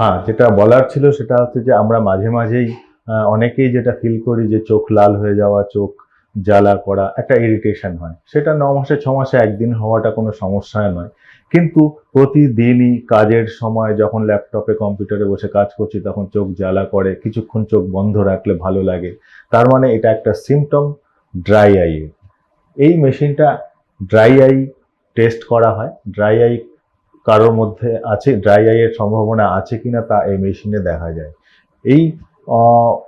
হ্যাঁ যেটা বলার ছিল সেটা হচ্ছে যে আমরা মাঝে মাঝেই অনেকেই যেটা ফিল করি যে চোখ লাল হয়ে যাওয়া, চোখ জ্বালা করা একটা ইরিটেশন হয়। সেটা ন মাসে, ছ মাসে একদিন হওয়াটা কোনো সমস্যা নয়। কিন্তু প্রতিদিনই কাজের সময় যখন ল্যাপটপে কম্পিউটারে বসে কাজ করছি, তখন চোখ জ্বালা করে, কিছুক্ষণ চোখ বন্ধ রাখলে ভালো লাগে। তার মানে এটা একটা সিমটম ড্রাই আই এই মেশিনটা ড্রাই আই টেস্ট করা হয়। ড্রাই আই কারোর মধ্যে আছে ড্রাই আইয়ের সম্ভাবনা আছে কিনা তা এই মেশিনে দেখা যায়। এই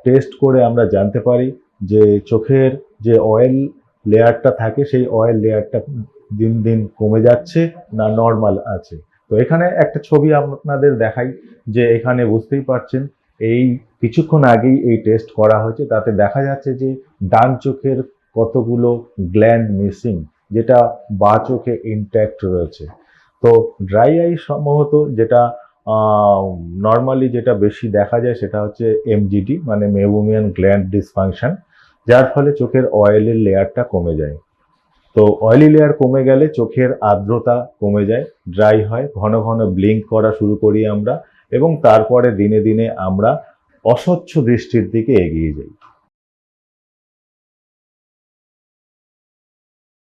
টেস্ট করে আমরা জানতে পারি যে চোখের যে অয়েল লেয়ারটা থাকে, সেই অয়েল লেয়ারটা দিন দিন কমে যাচ্ছে না নর্মাল আছে? তো এখানে একটা ছবি আপনাদের দেখাই যে এখানে বুঝতেই পারছেন, এই কিছুক্ষণ আগেই এই টেস্ট করা হয়েছে, তাতে দেখা যাচ্ছে যে ডান চোখের কতগুলো গ্ল্যান্ড মিসিং যেটা বা চোখে ইনট্যাক্ট রয়েছে। তো ড্রাই আই সম্ভবত যেটা নর্মালি যেটা বেশি দেখা যায় সেটা হচ্ছে এমজিডি মানে মেবুমিয়ান গ্ল্যান্ড ডিসফাংশন যার ফলে চোখের অয়েলের লেয়ারটা কমে যায়। তো অয়েলি লেয়ার কমে গেলে চোখের আর্দ্রতা কমে যায় ড্রাই হয়, ঘন ঘন ব্লিঙ্ক করা শুরু করি আমরা, এবং তারপরে দিনে দিনে আমরা অস্বচ্ছ দৃষ্টির দিকে এগিয়ে যাই।